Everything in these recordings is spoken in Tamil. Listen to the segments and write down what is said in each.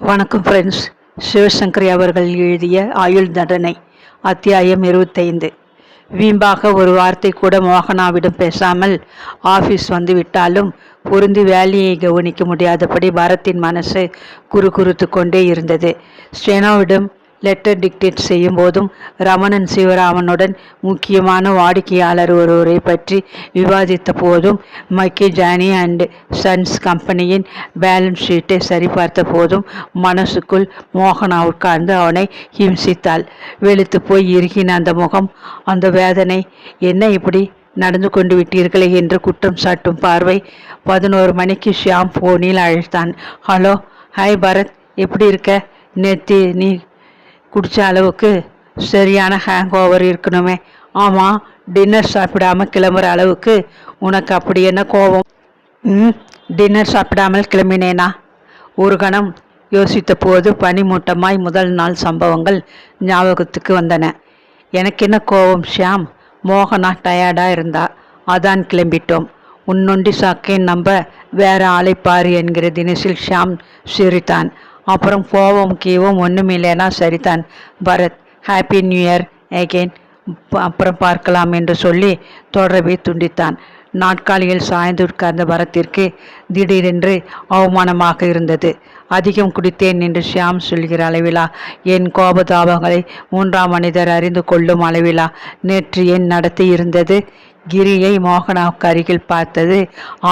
வணக்கம் ஃப்ரெண்ட்ஸ் சிவசங்கரி அவர்கள் எழுதிய ஆயுள் தண்டனை அத்தியாயம் இருபத்தைந்து. வீம்பாக ஒரு வார்த்தை கூட மோகனாவிடம் பேசாமல் ஆஃபீஸ் வந்து விட்டாலும் பொருந்தி வேலையை கவனிக்க முடியாதபடி பரத்தின் மனசு குறுகுறுத்து கொண்டே இருந்தது. ஸ்டெனோவிடம் லெட்டர் டிக்டேட் செய்யும் போதும் ரமணன் சிவராமனுடன் முக்கியமான வாடிக்கையாளர் ஒருவரை பற்றி விவாதித்த போதும் மக்கி ஜானி அண்ட் சன்ஸ் கம்பெனியின் பேலன்ஸ் ஷீட்டை சரிபார்த்த போதும் மனசுக்குள் மோகனா உட்கார்ந்து அவனை ஹிம்சித்தாள். வெளுத்து போய் இறுகின அந்த முகம் அந்த வேதனை என்ன இப்படி நடந்து கொண்டு விட்டீர்களே? என்று குற்றம் சாட்டும் பார்வை பதினோரு மணிக்கு ஷியாம் ஃபோனில் அழைத்தான். ஹலோ ஹாய் பரத் எப்படி இருக்க? நேத்தி நீ குடித்த அளவுக்கு சரியான ஹேங் ஓவர் இருக்கணுமே. ஆமாம் டின்னர் சாப்பிடாமல் கிளம்புற அளவுக்கு உனக்கு அப்படி என்ன கோபம்? ம் டின்னர் சாப்பிடாமல் கிளம்பினேனா? ஒரு கணம் யோசித்த போது பனிமூட்டமாய் முதல் நாள் சம்பவங்கள் ஞாபகத்துக்கு வந்தன. எனக்கு என்ன கோபம் ஷியாம்? மோகனா டயர்டாக இருந்தா அதான் கிளம்பிட்டோம். உன்னொண்டி சாக்கை நம்ப வேற ஆளை பாரு என்கிற தினசில் ஷியாம் சிரித்தான். அப்புறம் கோவம் கீவம் ஒன்றும் இல்லைனா சரிதான். Bharat happy new year again அப்புறம் பார்க்கலாம் என்று சொல்லி தொடரவே துண்டித்தான். நாட்காலியில் சாய்ந்து உட்கார்ந்த பரத்திற்கு திடீரென்று அவமானமாக இருந்தது. அதிகம் குடித்தேன் என்று ஷியாம் சொல்கிற அளவிலா என் கோபதாபங்களை மூன்றாம் மனிதர் அறிந்து கொள்ளும் அளவிலா நேற்று என் நடத்தி இருந்தது. கிரியை மோகனாவுக்கு அருகில் பார்த்தது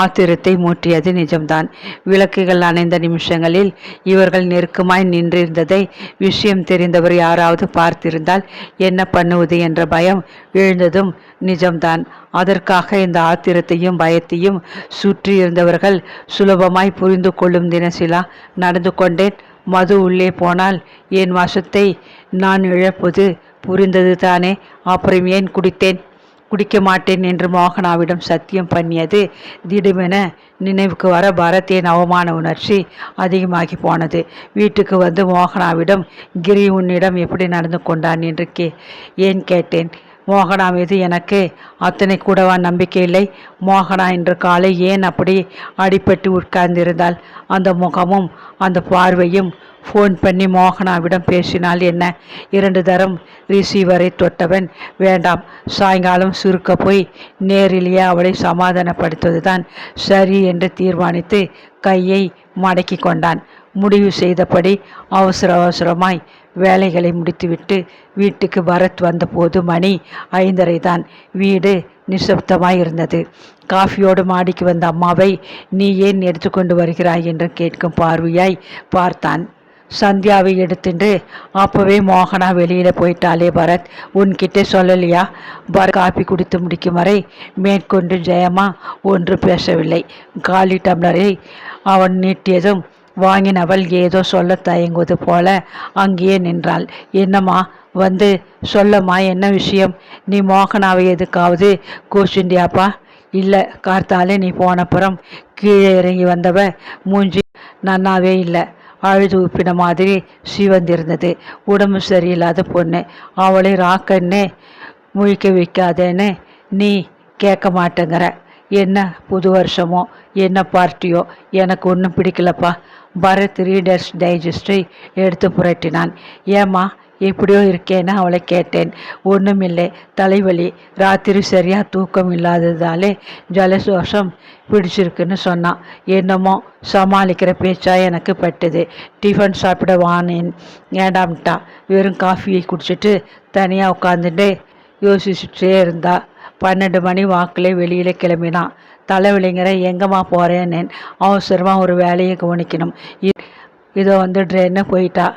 ஆத்திரத்தை மூட்டியது நிஜம்தான். விளக்குகள் அணைந்த நிமிஷங்களில் இவர்கள் நெருக்கமாய் நின்றிருந்ததை விஷயம் தெரிந்தவர் யாராவது பார்த்திருந்தால் என்ன பண்ணுவது என்ற பயம் எழுந்ததும் நிஜம்தான். அதற்காக இந்த ஆத்திரத்தையும் பயத்தையும் சுற்றி இருந்தவர்கள் சுலபமாய் புரிந்து கொள்ளும் தினசிலா நடந்து கொண்டேன். மது உள்ளே போனால் என் வசத்தை நான் இழப்பது புரிந்தது தானே அப்புறம் ஏன் குடித்தேன்? குடிக்க மாட்டேன் என்று மோகனாவிடம் சத்தியம் பண்ணியது. திடுமென நினைவுக்கு வர பரத்தியின் அவமான உணர்ச்சி அதிகமாகி போனது. வீட்டுக்கு வந்து மோகனாவிடம் கிரி உன்னிடம் எப்படி நடந்து கொண்டான் என்று கே ஏன் கேட்டேன்? மோகனா மீது எனக்கு அத்தனை கூடவா நம்பிக்கை இல்லை. மோகனா இன்று காலை ஏன் அப்படி அடிபட்டு உட்கார்ந்திருந்தால் அந்த முகமும் அந்த பார்வையும் ஃபோன் பண்ணி மோகனாவிடம் பேசினால் என்ன? இரண்டு தரம் ரிசீவரை தொட்டவன் வேண்டாம். சாயங்காலம் சுருக்க போய் நேரிலேயே அவளை சமாதானப்படுத்துவதுதான் சரி என்று தீர்மானித்து கையை மடக்கி கொண்டான். முடிவு செய்தபடி அவசர அவசரமாய் வேலைகளை முடித்துவிட்டு வீட்டுக்கு பரத் வந்தபோது மணி ஐந்தரை தான் வீடு நிசப்தமாய் இருந்தது காஃபியோடு மாடிக்கு வந்த அம்மாவை நீ ஏன் எடுத்துக்கொண்டு வருகிறாய்? என்று கேட்கும் பார்வையாய் பார்த்தான். சந்தியாவை எடுத்துட்டு அப்போவே மோகனா வெளியில் போயிட்டாலே பரத் உன்கிட்ட சொல்லலையா? பரத் காப்பி குடித்து முடிக்கும் வரை மேற்கொண்டு ஜெயமா ஒன்று பேசவில்லை. காலி டம்ளரை அவன் நீட்டியதும் வாங்கினவள் ஏதோ சொல்ல தயங்குவது போல அங்கேயே நின்றாள். என்னம்மா வந்து சொல்லம்மா என்ன விஷயம்? நீ மோகனாவை எதுக்காவது கூச்சுண்டியாப்பா இல்லை கார்த்தாலே நீ போனப்புறம் கீழே இறங்கி வந்தவ மூஞ்சி நன்னாவே இல்லை. அழுது உப்பின மாதிரி சிவந்திருந்தது. உடம்பு சரியில்லாத பொண்ணு அவளை ராக்கன்னு முழிக்க வைக்காதேன்னு நீ கேட்க மாட்டேங்கிற. என்ன புது வருஷமோ என்ன பார்ட்டியோ எனக்கு ஒன்றும் பிடிக்கலப்பா. பரத் ரீடர்ஸ் டைஜஸ்டை எடுத்து புரட்டினான். ஏம்மா எப்படியோ இருக்கேன்னு அவளை கேட்டேன். ஒன்றுமில்லை தலைவலி ராத்திரி சரியாக தூக்கம் இல்லாததாலே ஜலசோஷம் பிடிச்சிருக்குன்னு சொன்னான். என்னமோ சமாளிக்கிற பேச்சா எனக்கு பட்டுது. டிஃபன் சாப்பிட வானேன். ஏடாம்ட்டா வெறும் காஃபியை குடிச்சிட்டு தனியாக உட்காந்துட்டு யோசிச்சுட்டே இருந்தா. பன்னெண்டு மணி வாக்கில் வெளியில் கிளம்பினான். தலைவலிங்கிற எங்கம்மா போகிறேன்னு அவசரமாக ஒரு வேலையை கவனிக்கணும். இ- வந்து வந்துடுறேன்னு போயிட்டா.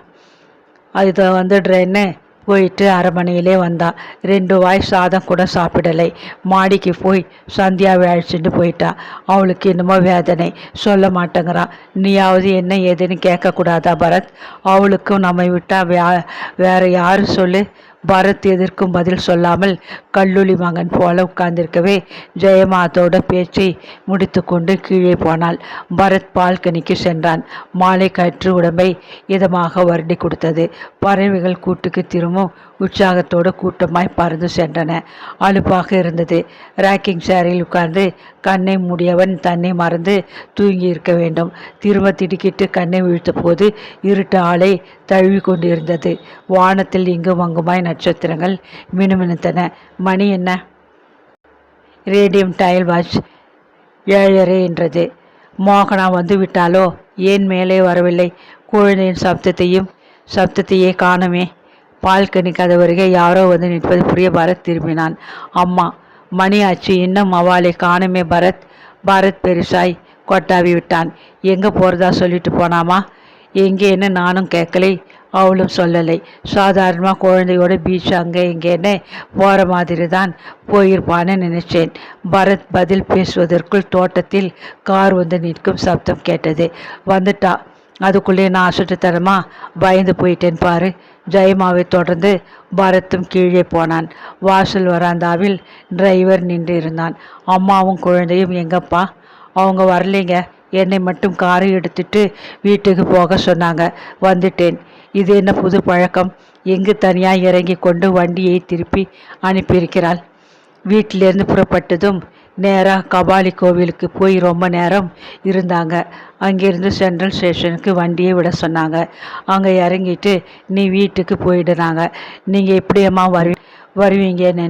இதை வந்துடுறேன்னு போயிட்டு அரை மணியிலே வந்தா. ரெண்டு வாய் சாதம் கூட சாப்பிடலை. மாடிக்கு போய் சந்தியாவை அழைச்சிட்டு போயிட்டா. அவளுக்கு என்னமோ வேதனை. சொல்ல மாட்டேங்கிறா. நீயாவது என்ன ஏதுன்னு கேட்கக்கூடாதா பரத்? அவளுக்கும் நம்மை விட்டால் வே வேறு யாரும் சொல்லு? பரத் எதற்கும் பதில் சொல்லாமல் கல்லூலி மகன் போல உட்கார்ந்திருக்கவே ஜெயமாதோட பேச்சை முடித்துக்கொண்டு கீழே போனாள். பரத் பால்கனிக்கு சென்றான். மாலை கற்று உடம்பை இதமாக வருடி கொடுத்தது. பறவைகள் கூட்டுக்கு திரும்பும் உற்சாகத்தோடு கூட்டமாய் பறந்து சென்றன. அலுப்பாக இருந்தது. ரேக்கிங் சேரில் உட்கார்ந்து கண்ணை மூடியவன் தன்னை மறந்து தூங்கி இருக்க வேண்டும். திரும்ப திடுக்கிட்டு கண்ணை விழுத்த போது இருட்டு ஆளை தழுவி கொண்டிருந்தது வானத்தில் இங்கும் அங்குமாய் நட்சத்திரங்கள் மினுமினுத்தன. மணி என்ன? ரேடியம் டயல் வாட்ச் ஏழரை என்றது. மோகனா வந்து விட்டாலோ? ஏன் மேலே வரவில்லை? குழந்தையின் சப்தத்தையும் சப்தத்தையே காணமே. பால்கனி கதவருகே யாரோ வந்து நிற்பது புரிய பரத் திரும்பினான். அம்மா மணி ஆச்சு இன்னும் அவளை காணுமே பரத். பரத் பெருசாய் கொட்டாவி விட்டான். எங்கே போகிறதா சொல்லிட்டு போனாமா? எங்கேன்னு நானும் கேட்கலை அவளும் சொல்லலை. சாதாரணமாக குழந்தையோட பீச் அங்கே இங்கேன்னு போகிற மாதிரி தான் போயிருப்பான்னு நினைச்சேன். பரத் பதில் பேசுவதற்குள் தோட்டத்தில் கார் வந்து நிற்கும் சப்தம் கேட்டது. வந்துட்டா அதுக்குள்ளே நான் அசுட்டுத்தனமா பயந்து போயிட்டேன் பாரு. ஜெயமாவை தொடர்ந்து பரத்தும் கீழே போனான். வாசல் வராந்தாவில் டிரைவர் நின்று இருந்தான். அம்மாவும் குழந்தையும் எங்கப்பா அவங்க வரலைங்க. என்னை மட்டும் காரை எடுத்துட்டு வீட்டுக்கு போக சொன்னாங்க. வந்துட்டேன். இது என்ன புது பழக்கம்? எங்கு தனியாக இறங்கி கொண்டு வண்டியை திருப்பி அனுப்பியிருக்கிறாள்? வீட்டிலேருந்து புறப்பட்டதும் நேராக கபாலி கோவிலுக்கு போய் ரொம்ப நேரம் இருந்தாங்க. அங்கேருந்து சென்ட்ரல் ஸ்டேஷனுக்கு வண்டியை விட சொன்னாங்க. அங்கே இறங்கிட்டு நீ வீட்டுக்கு போயிடுறாங்க நீங்கள் எப்படியம்மா வருவி வருவீங்கன்னு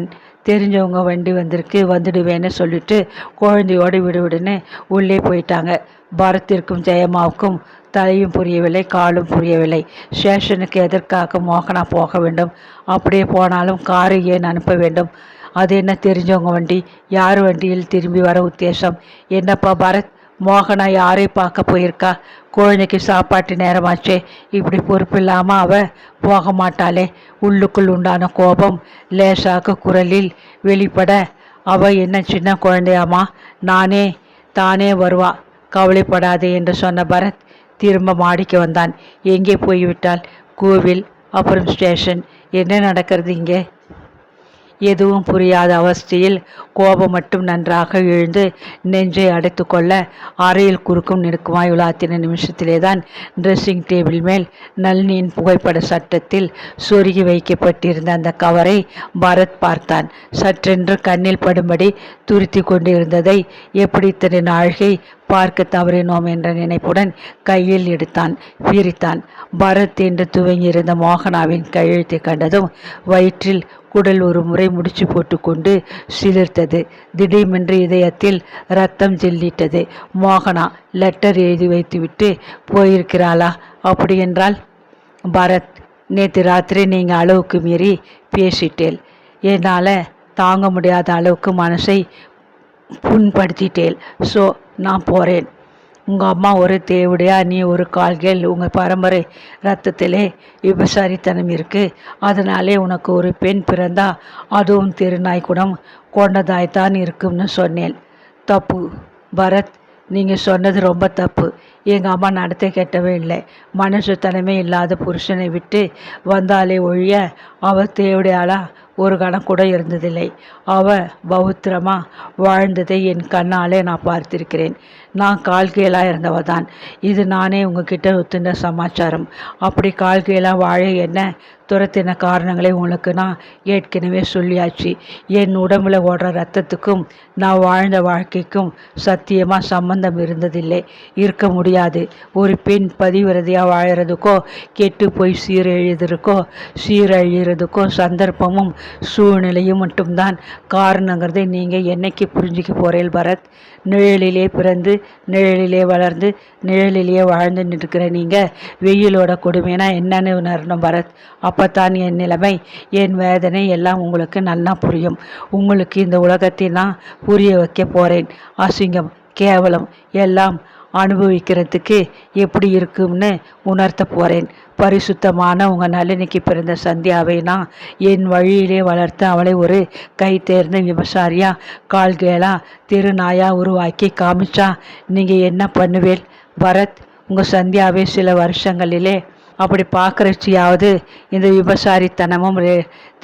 தெரிஞ்சவங்க வண்டி வந்திருக்கு வந்துடுவேன்னு சொல்லிட்டு குழந்தையோடு விடுவிடுன்னு உள்ளே போயிட்டாங்க. பரத்திற்கும் ஜெயமாவுக்கும் தலையும் புரியவில்லை காலும் புரியவில்லை. ஸ்டேஷனுக்கு எதற்காக மோகனா போக வேண்டும்? அப்படியே போனாலும் காரு ஏன் அனுப்ப வேண்டும்? அது என்ன தெரிஞ்சவங்க வண்டி? யார் வண்டியில் திரும்பி வர உத்தேசம்? என்னப்பா பரத் மோகனா யாரை பார்க்க போயிருக்கா? குழந்தைக்கு சாப்பாட்டு நேரமாச்சே. இப்படி பொறுப்பு இல்லாமல் அவ போக மாட்டாளே. உள்ளுக்குள் உண்டான கோபம் லேசாக குரலில் வெளிப்பட அவ என்ன சின்ன குழந்தையாமா நானே தானே வருவா. கவலைப்படாதே என்று சொன்ன பரத் திரும்ப மாடிக்கு வந்தான். எங்கே போய்விட்டால்? கோவில் அப்புறம் ஸ்டேஷன். என்ன நடக்கிறது இங்கே? எதுவும் புரியாத அவஸ்தையில் கோபம் மட்டும் நன்றாக எழுந்து நெஞ்சை அடைத்து கொள்ள அறையில் குறுக்கும் நெருக்குமாய் உலாத்தின நிமிஷத்திலே தான் ட்ரெஸ்ஸிங் டேபிள் மேல் நளினியின் புகைப்பட சட்டத்தில் சொருகி வைக்கப்பட்டிருந்த அந்த கவரை பரத் பார்த்தான். சற்றென்று கண்ணில் படும்படி துருத்தி கொண்டிருந்ததை எப்படி இத்தனை நாழிகை பார்க்க தவறினோம் என்ற நினைப்புடன் கையில் எடுத்தான் பிரித்தான். பரத் என்று துவங்கியிருந்த மோகனாவின் கையெழுத்தை கண்டதும் வயிற்றில் குடல் ஒரு முறை முடிச்சு போட்டுக்கொண்டு சிலிர்த்தது. திடீரென்று இதயத்தில் ரத்தம் ஜெல்லிட்டது. மோகனா லெட்டர் எழுதி வைத்துவிட்டு போயிருக்கிறாளா அப்படி என்றால் பரத் நேற்று ராத்திரி நீங்கள் அளவுக்கு மீறி பேசிட்டேன் என்னால் தாங்க முடியாத அளவுக்கு மனசை புண்படுத்திட்டேள். ஸோ நான் போகிறேன் உங்கள் அம்மா ஒரு தேவடையா நீ ஒரு கால்கள் உங்கள் பரம்பரை ரத்தத்திலே விபசாரித்தனம் இருக்குது அதனாலே உனக்கு ஒரு பெண் பிறந்தா அதுவும் திருநாய் கொண்டதாய்த்தான் இருக்கும்னு சொன்னேன். தப்பு. பரத் நீங்கள் சொன்னது ரொம்ப தப்பு. எங்கள் அம்மா நடத்த கெட்டவே இல்லை. மனுஷத்தனமே இல்லாத புருஷனை விட்டு வந்தாலே ஒழிய அவள் தேவடையாளா? ஒரு கணம் கூட இருந்ததில்லை. அவ பௌத்திரமாக வாழ்ந்ததை என் கண்ணாலே நான் பார்த்திருக்கிறேன். நான் கால்கீழாக இருந்தவ தான் இது நானே உங்ககிட்ட ஒத்துண்ட சமாச்சாரம். அப்படி கால்கீழாக வாழ என்ன? துரத்தின காரணங்களை உங்களுக்கு நான் ஏற்கனவே சொல்லியாச்சு. என் உடம்புல ஓடுற ரத்தத்துக்கும் நான் வாழ்ந்த வாழ்க்கைக்கும் சத்தியமாக சம்பந்தம் இருந்ததில்லை. இருக்க முடியாது. ஒரு பெண் பதிவிரதையாக வாழறதுக்கோ கெட்டு போய் சீரழியதற்கோ சீரழிகிறதுக்கோ சந்தர்ப்பமும் சூழ்நிலையும் மட்டும்தான். காரணங்கிறதை நீங்கள் என்னைக்கு புரிஞ்சுக்க போகிறேன் பரத்? நிழலிலே பிறந்து நிழலிலே வளர்ந்து நிழலிலே வாழ்ந்து நிற்கிற நீங்கள் வெயிலோட கொடுமைனா என்னன்னு உணரணும் பரத். அப்போத்தான் என் நிலைமை என் வேதனை எல்லாம் உங்களுக்கு நல்லா புரியும். உங்களுக்கு இந்த உலகத்தை நான் புரிய வைக்க போகிறேன் அசிங்கம் கேவலம் எல்லாம் அனுபவிக்கிறதுக்கு எப்படி இருக்கும்னு உணர்த்த போகிறேன் பரிசுத்தமான உங்கள் நளினிக்கு பிறந்த சந்தியாவை நான் என் வழியிலே வளர்த்து அவளை ஒரு கை தேர்ந்த விவசாரியா கால்கேளா திருநாயாக உருவாக்கி காமிச்சா நீங்கள் என்ன பண்ணுவேல் பரத் உங்கள் சந்தியாவை சில வருஷங்களிலே அப்படி பார்க்குறச்சியாவது இந்த விபசாரித்தனமும்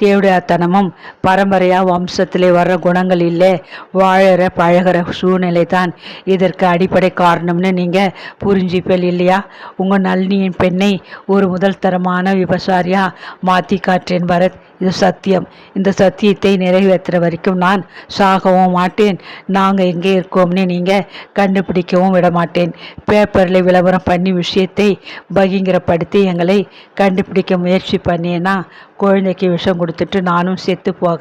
தேவடியாத்தனமும் பரம்பரையாக வம்சத்திலே வர்ற குணங்கள் இல்லை வாழற பழகிற சூழ்நிலை தான் இதற்கு அடிப்படை காரணம்னு நீங்கள் புரிஞ்சுப்பல் இல்லையா? உங்கள் நளினியின் பெண்ணை ஒரு முதல் தரமான விபசாரியாக மாற்றி காற்றேன் பரத். இது சத்தியம். இந்த சத்தியத்தை நிறைவேற்றுற வரைக்கும் நான் சாகவும் மாட்டேன். நாங்கள் எங்கே இருக்கோம்னு நீங்கள் கண்டுபிடிக்கவும் விட மாட்டேன் பேப்பரில் விளம்பரம் பண்ணி விஷயத்தை பகிங்கரப்படுத்தி எங்களை கண்டுபிடிக்க முயற்சி பண்ணியேன்னா குழந்தைக்கு விஷம் கொடுத்துட்டு நானும் செத்து போக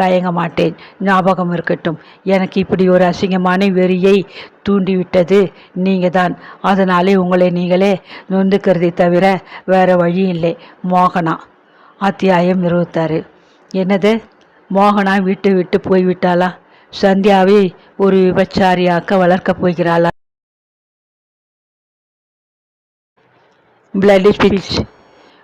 தயங்க மாட்டேன். ஞாபகம் இருக்கட்டும். எனக்கு இப்படி ஒரு அசிங்கமான வெறியை தூண்டிவிட்டது நீங்கள் தான் அதனாலே உங்களை நீங்களே நொந்துக்கிறதை தவிர வேறு வழி இல்லை. மோகனா அத்தியாயம் இருபத்தாறு. என்னது? மோகனா விட்டு விட்டு போய்விட்டாளா? சந்தியாவை ஒரு விபச்சாரியாக்க வளர்க்கப் போகிறாளா? பிளட் ஸ்பீச்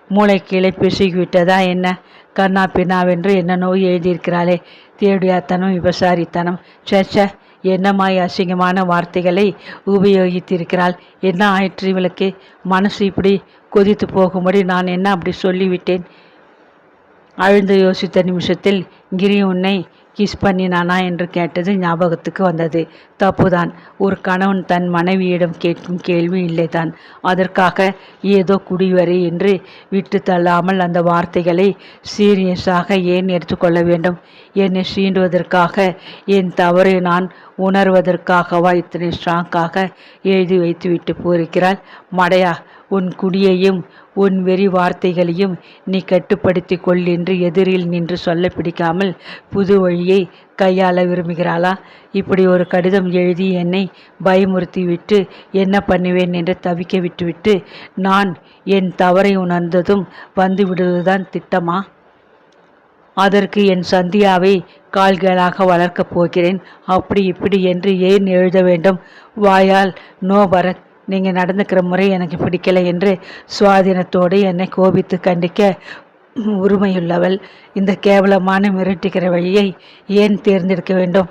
மூளை கீழே விட்டதா என்ன? கண்ணா பின்னாவென்று என்ன நோய் எழுதியிருக்கிறாளே? தேடியாத்தனம் விபசாரித்தனம். சேச்ச என்னமாய் அசிங்கமான வார்த்தைகளை உபயோகித்திருக்கிறாள்? என்ன ஆயிற்று இவளுக்கு? மனசு இப்படி கொதித்து போகும்படி நான் என்ன அப்படி சொல்லிவிட்டேன்? அழுந்து யோசித்த நிமிஷத்தில் கிரி உன்னை கிஸ் பண்ணினானா என்று கேட்டது ஞாபகத்துக்கு வந்தது. தப்புதான். ஒரு கணவன் தன் மனைவியிடம் கேட்கும் கேள்வி இல்லைதான். அதற்காக ஏதோ குடிவரை என்று விட்டு தள்ளாமல் அந்த வார்த்தைகளை சீரியஸாக ஏன் எடுத்துக்கொள்ள வேண்டும்? என்னை சீண்டுவதற்காக என் தவறை நான் உணர்வதற்காகவா இத்தனை ஸ்ட்ராங்காக எழுதி வைத்து விட்டு போயிருக்கிறாள் மடையா உன் குடியையும் உன் வெறி வார்த்தைகளையும் நீ கட்டுப்படுத்தி கொள் என்று எதிரில் நின்று சொல்ல பிடிக்காமல் புது வழியை கையாள விரும்புகிறாளா? இப்படி ஒரு கடிதம் எழுதி என்னை பயமுறுத்திவிட்டு என்ன பண்ணுவேன் என்று தவிக்க விட்டுவிட்டு நான் என் தவறை உணர்ந்ததும் வந்து விடுவதுதான் திட்டமா? அதற்கு என் சந்தியாவை கால்களாக வளர்க்கப் போகிறேன். அப்படி இப்படி என்று ஏன் எழுத வேண்டும்? வாயால் நோ பரத் நீங்கள் நடந்துக்கிற முறை எனக்கு பிடிக்கலை என்று சுவாதீனத்தோடு என்னை கோபித்து கண்டிக்க உரிமையுள்ளவள். இந்த கேவலமான மிரட்டுகிற வழியை ஏன் தேர்ந்தெடுக்க வேண்டும்?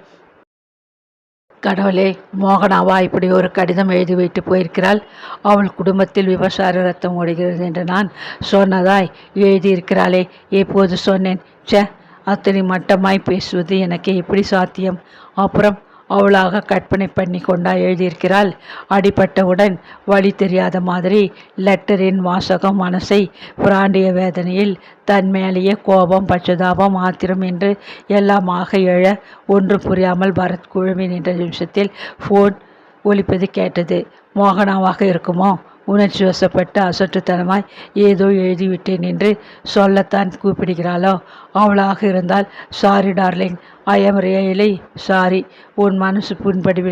கடவுளே மோகனாவா இப்படி ஒரு கடிதம் எழுதி போயிருக்கிறாள்? அவள் குடும்பத்தில் விபசார ரத்தம் ஓடுகிறது என்று நான் சொன்னதாய் எழுதியிருக்கிறாளே. எப்போது சொன்னேன்? ச்சே அத்தனை மட்டமாய் பேசுவது எனக்கு எப்படி சாத்தியம்? அப்புறம் அவளாக கற்பனை பண்ணி கொண்டா எழுதியிருக்கிறாள். அடிபட்டவுடன் வழி தெரியாத மாதிரி லெட்டரின் வாசகம் மனசை பிராண்டிய வேதனையில் தன் மேலேயே கோபம் பச்சதாபம் ஆத்திரம் என்று எல்லாமாக எழ ஒன்று புரியாமல் பரத் குழுமி நின்ற நிமிஷத்தில் ஃபோன் ஒலிப்பது கேட்டது. மோகனாவாக இருக்குமோ? உணர்ச்சி வசப்பட்டு அசட்டுத்தனமாய் ஏதோ எழுதிவிட்டேன் என்று சொல்லத்தான் கூப்பிடுகிறாளோ? அவளாக இருந்தால் sorry darling I am really sorry உன் மனசு புண்படி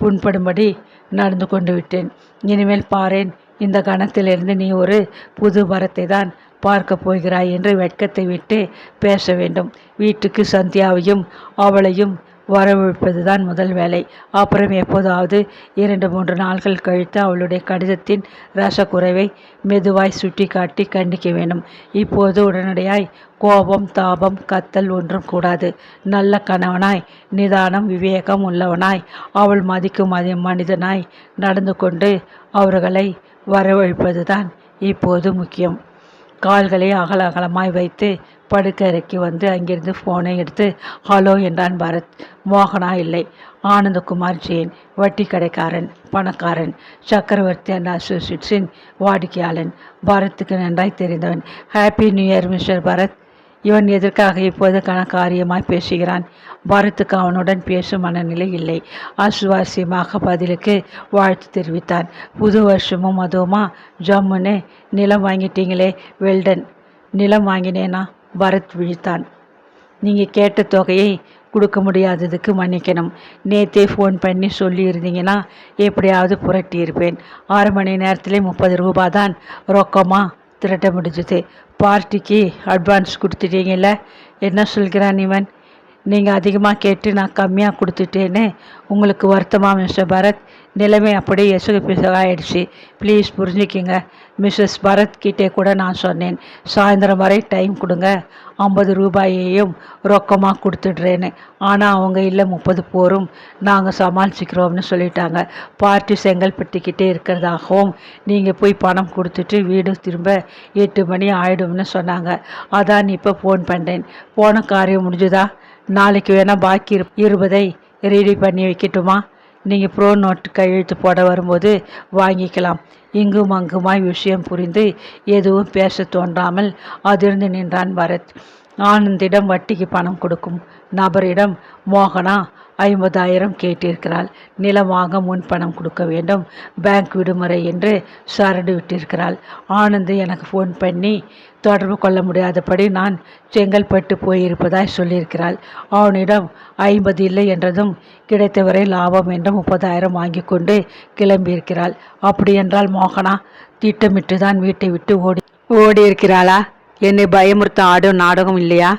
புண்படும்படி நடந்து கொண்டு விட்டேன். இனிமேல் பாரேன். இந்த கணத்திலிருந்து நீ ஒரு புது வரத்தை தான் பார்க்க போகிறாய் என்று வெட்கத்தை விட்டு பேச வேண்டும். வீட்டுக்கு சந்தியாவையும் அவளையும் வரவழைப்பது தான் முதல் வேலை. அப்புறம் எப்போதாவது இரண்டு மூன்று நாள்கள் கழித்து அவளுடைய கடிதத்தின் ரசக்குறைவை மெதுவாய் சுட்டி காட்டி கண்டிக்க வேண்டும். இப்போது உடனடியாய் கோபம் தாபம் கத்தல் ஒன்றும் கூடாது. நல்ல கணவனாய் நிதானம் விவேகம் உள்ளவனாய் அவள் மதிக்கும் மதி மனிதனாய் நடந்து கொண்டு அவர்களை வரவழைப்பதுதான் இப்போது முக்கியம். கால்களை அகல அகலமாய் வைத்து படுக்கறைக்கு வந்து அங்கிருந்து ஃபோனை எடுத்து ஹலோ என்றான் பரத். மோகனா இல்லை. ஆனந்தகுமார் ஜெயின் வட்டி கடைக்காரன் பணக்காரன் சக்கரவர்த்தி அண்ட் அசோசியேட்ஸின் வாடிக்கையாளன் பரத்துக்கு நன்றாய் தெரிந்தவன். Happy new year mister Bharat. இவன் எதற்காக இப்போது கணக்காரியமாய் பேசுகிறான்? பரத்துக்கு அவனுடன் பேசும் மனநிலை இல்லை. ஆசுவாசியமாக பதிலுக்கு வாழ்த்து தெரிவித்தான். புது வருஷமும் அதுவுமா ஜம்முன்னு நிலம் வாங்கிட்டீங்களே வெல்டன். நிலம் வாங்கினேனா? பரத் விழித்தான். நீங்கள் கேட்ட தொகையை கொடுக்க முடியாததுக்கு மன்னிக்கணும். நேத்தே ஃபோன் பண்ணி சொல்லியிருந்தீங்கன்னா எப்படியாவது புரட்டியிருப்பேன். ஆறு மணி நேரத்திலே முப்பது ரூபா தான் ரொக்கமாக திரட்ட முடிஞ்சது. பார்ட்டிக்கு அட்வான்ஸ் கொடுத்துட்டீங்கல்ல? என்ன சொல்கிறான் இவன்? நீங்கள் அதிகமாக கேட்டு நான் கம்மியாக கொடுத்துட்டேன்னு உங்களுக்கு வருத்தமாக மிஸ்டர் பரத்? நிலைமை அப்படியே எசுகு பிசகாயிடுச்சு ப்ளீஸ் புரிஞ்சுக்கிங்க. மிஸ்ஸஸ் பரத் கிட்டே கூட நான் சொன்னேன். சாயந்தரம் வரை டைம் கொடுங்க. ஐம்பது ரூபாயையும் ரொக்கமாக கொடுத்துட்றேன்னு. ஆனால் அவங்க இல்லை முப்பது போரும். நாங்கள் சமாளிச்சுக்கிறோம்னு சொல்லிட்டாங்க. பார்ட்டி செங்கல்பட்டுக்கிட்டே இருக்கிறதாகவும் நீங்கள் போய் பணம் கொடுத்துட்டு வீடு திரும்ப எட்டு மணி ஆகிடும்னு சொன்னாங்க. அதான் இப்போ ஃபோன் பண்ணுறேன் போன காரியம் முடிஞ்சுதா? நாளைக்கு வேணால் பாக்கி இரு- இருபதை ரெடி பண்ணி வைக்கட்டுமா? நீங்கள் ப்ரோ நோட்டு கையெழுத்து போட வரும்போது வாங்கிக்கலாம். இங்கும் அங்குமாய் விஷயம் புரிந்து எதுவும் பேச தோன்றாமல் அதிர்ந்து நின்றான் பரத். ஆனந்திடம் வட்டிக்கு பணம் கொடுக்கும். நபரிடம் மோகனா ஐம்பதாயிரம் கேட்டிருக்கிறாள். நிலம் வாங்க முன்பணம் கொடுக்க வேண்டும். பேங்க் விடுமுறை என்று சரடு விட்டிருக்கிறாள். ஆனந்த் எனக்கு ஃபோன் பண்ணி தொடர்பு கொள்ள முடியாதபடி நான் செங்கல்பட்டு போயிருப்பதாய் சொல்லியிருக்கிறாள். அவனிடம் ஐம்பது இல்லை என்றதும் கிடைத்தவரை லாபம் என்று முப்பதாயிரம் வாங்கி கொண்டு கிளம்பியிருக்கிறாள். அப்படியென்றால் மோகனா திட்டமிட்டு தான் வீட்டை விட்டு ஓடி ஓடி இருக்கிறாளா என்னை பயமுறுத்த ஆடும் நாடகம் இல்லையா?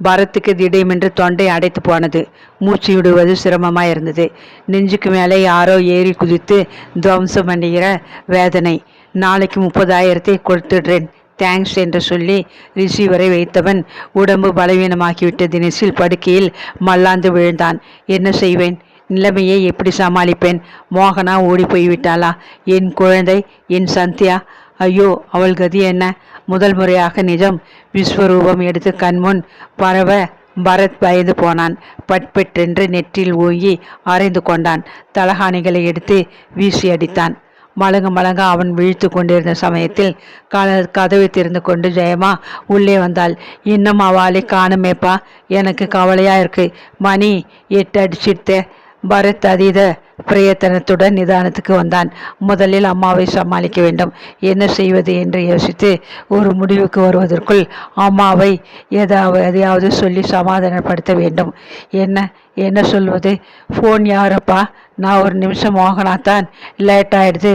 பரத்துக்கு திடீரென்று தொண்டை அடைத்து போனது. மூச்சு விடுவது சிரமமாக இருந்தது நெஞ்சுக்கு மேலே யாரோ ஏறி குதித்து துவம்சம் பண்ணுகிற வேதனை. நாளைக்கு முப்பதாயிரத்தை கொடுத்துடுறேன். தேங்க்ஸ் என்று சொல்லி ரிசீவரை வைத்தவன் உடம்பு பலவீனமாகிவிட்ட தினேஷில் படுக்கையில் மல்லாந்து விழுந்தான். என்ன செய்வேன்? நிலைமையை எப்படி சமாளிப்பேன்? மோகனா ஓடி போய்விட்டாளா என் குழந்தை என் சந்தியா? ஐயோ அவள் கதி என்ன? முதல் முறையாக நிஜம் விஸ்வரூபம் எடுத்து கண்முன் பரவ பரத் பயந்து போனான். பட்பெற்றென்று நெற்றில் ஓங்கி அரைந்து கொண்டான். தலகாணிகளை எடுத்து வீசி அடித்தான். மலங்க மலங்க அவன் விழித்து கொண்டிருந்த சமயத்தில் கல கதவை திறந்து கொண்டு ஜெயமா உள்ளே வந்தாள். இன்னும் அவளை காணுமேப்பா? எனக்கு கவலையாக இருக்கு. மணி எட்டு அடிச்சிட்டு பரத் அதீத பிரயத்தனத்துடன் நிதானத்துக்கு வந்தான். முதலில் அம்மாவை சமாளிக்க வேண்டும். என்ன செய்வது என்று யோசித்து ஒரு முடிவுக்கு வருவதற்குள் அம்மாவை ஏதாவது எதையாவது சொல்லி சமாதானப்படுத்த வேண்டும். என்ன என்ன சொல்வது? ஃபோன் யாரப்பா? நான் ஒரு நிமிஷம் மோகனாத்தான் லேட் ஆயிடுது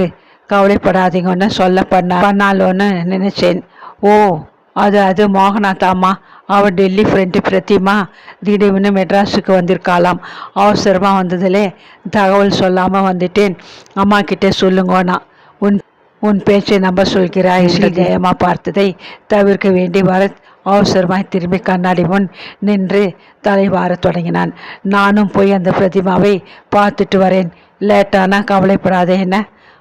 கவலைப்படாதீங்கன்னு சொல்ல பண்ண பண்ணாலோன்னு நினைச்சேன். ஓ அது அது மோகனாத்தாம்மா அவள் டெல்லி ஃப்ரெண்டு பிரதிமா திடீர்னு மெட்ராஸுக்கு வந்திருக்காளாம். அவசரமாக வந்ததிலே தகவல் சொல்லாமல் வந்துட்டேன். அம்மா கிட்டே சொல்லுங்கண்ணா உன் உன் பேச்சை நம்ப சொல்கிறாய். என்று ஜெயமா பார்த்ததை தவிர்க்க வேண்டி பரத் அவசரமாய் திரும்பி கண்ணாடி முன் நின்று தலைவாரத் தொடங்கினான். நானும் போய் அந்த பிரதிமாவை பார்த்துட்டு வரேன். லேட்டானா கவலைப்படாதே என்ன?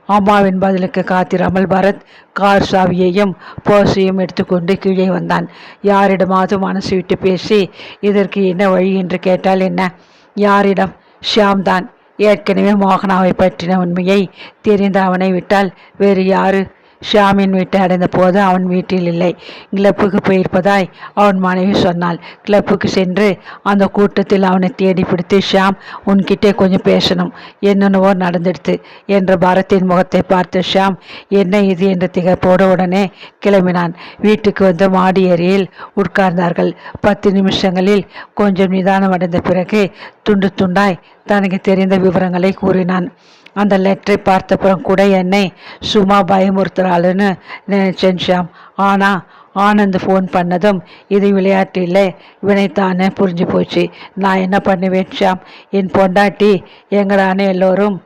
அம்மாவின் பதிலுக்கு காத்திராமல் பரத் கார் சாவியையும் போர்ஸையும் எடுத்துக்கொண்டு கீழே வந்தான். யாரிடமாவது மனசு விட்டு பேசி இதற்கு என்ன வழி என்று கேட்டால் என்ன? யாரிடம்? ஷியாம் தான். ஏற்கனவே மோகனாவை பற்றின உண்மையை தெரிந்த அவனை விட்டால் வேறு யாரு? ஷியாமின் வீட்டை அடைந்த போது அவன் வீட்டில் இல்லை. கிளப்புக்கு போயிருப்பதாய் அவன் மனைவி சொன்னாள். கிளப்புக்கு சென்று அந்த கூட்டத்தில் அவனை தேடி பிடித்து ஷியாம் உன்கிட்டே கொஞ்சம் பேசணும். என்னென்னவோ நடந்துடுத்து என்ற பரத்தின் முகத்தை பார்த்து ஷியாம் என்ன இது? என்று திகைப்போட உடனே கிளம்பினான். வீட்டுக்கு வந்து மாடி ஏரியில் உட்கார்ந்தார்கள். பத்து நிமிஷங்களில் கொஞ்சம் நிதானம் அடைந்த பிறகு துண்டு துண்டாய் தனக்கு தெரிந்த விவரங்களை கூறினான். அந்த லெட்டரை பார்த்தப்புறம் கூட என்னை சும்மா பயமுறுத்துறாளுன்னு நினைச்சேன் ஷியாம். ஆனால் ஆனந்த் ஃபோன் பண்ணதும் இது விளையாட்டு இல்லை வினைத்தானே புரிஞ்சு போச்சு. நான் என்ன பண்ணுவேன் ஷியாம்? என் பொண்டாட்டி எங்கடானே எல்லோரும்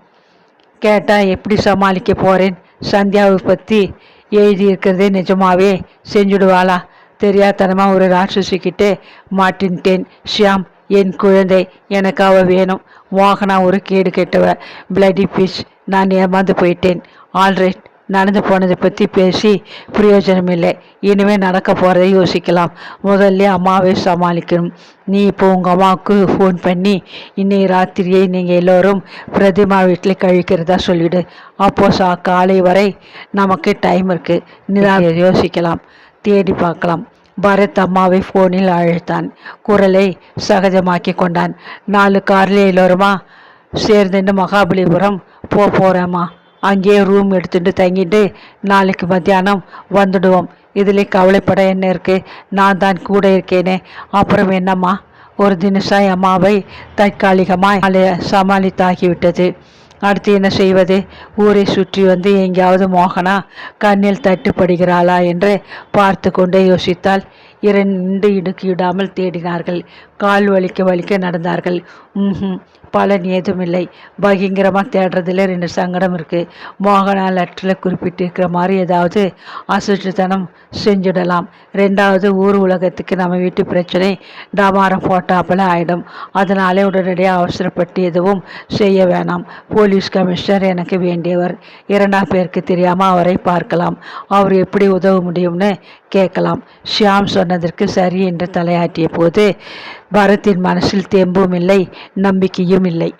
கேட்டால் எப்படி சமாளிக்க போகிறேன் சந்தியாவை பற்றி எழுதியிருக்கிறதே நிஜமாவே செஞ்சுடுவாளா? தெரியாதனமாக ஒரு ராட்சசிக்கிட்டே மாட்டின்ட்டேன் ஷியாம். என் குழந்தை எனக்கு வேணும். மோகனா ஒரு கேடு கெட்டவ. பிளடி ஃபிஷ் நான் ஏமாந்து போயிட்டேன். ஆல்ரைட் நடந்து போனதை பற்றி பேசி பிரயோஜனம் இல்லை இனிமே நடக்க போகிறதை யோசிக்கலாம். முதல்ல அம்மாவை சமாளிக்கணும். நீ இப்போ உங்கள் அம்மாவுக்கு ஃபோன் பண்ணி இன்னைக்கு ராத்திரியை நீங்கள் எல்லோரும் பிரதிமா வீட்டில் கழிக்கிறதா சொல்லிடு. அப்போ சா காலை வரை நமக்கு டைம் இருக்குது யோசிக்கலாம். தேடி பார்க்கலாம். பரத் அம்மாவை ஃபோனில் அழைத்தான். குரலை சகஜமாக்கி கொண்டான் நாலு கார்ல எல்லோருமா? சேர்ந்துட்டு மகாபலிபுரம் போ போகிறேம்மா அங்கேயே ரூம் எடுத்துட்டு தங்கிட்டு நாளைக்கு மத்தியானம் வந்துடுவோம். இதில் கவலைப்பட என்ன இருக்கு? நான் தான் கூட இருக்கேனே. அப்புறம் என்னம்மா? ஒரு தினசாய் அம்மாவை தற்காலிகமாக சமாளித்தாகிவிட்டது. அடுத்து என்ன செய்வது? ஊரை சுற்றி வந்து எங்கேயாவது மோகனா கண்ணில் தட்டுப்படுகிறாளா என்று பார்த்து கொண்டே யோசித்தால் இரண்டு இடுக்கிடாமல் தேடினார்கள். கால் வலிக்க வலிக்க நடந்தார்கள். ம் பலன் ஏதுமில்லை. பயங்கரமாக தேடுறதுல ரெண்டு சங்கடம் இருக்குது மோகனா லெட்டரில் குறிப்பிட்டிருக்கிற மாதிரி ஏதாவது அசுற்றுத்தனம் செஞ்சிடலாம். ரெண்டாவது ஊர் உலகத்துக்கு நம்ம வீட்டு பிரச்சனை டமாரம் போட்டாப்பில் ஆகிடும் அதனாலே உடனடியாக அவசரப்பட்டு எதுவும் செய்ய வேணாம். போலீஸ் கமிஷனர் எனக்கு வேண்டியவர். இரண்டாம் பேருக்கு தெரியாமல் அவரை பார்க்கலாம். அவர் எப்படி உதவ முடியும்னு கேட்கலாம். ஷியாம் சொன்னதற்கு சரி என்று தலையாட்டிய போது பரத்தின் மனசில் தெம்பும் இல்லை நம்பிக்கையும் இல்லை.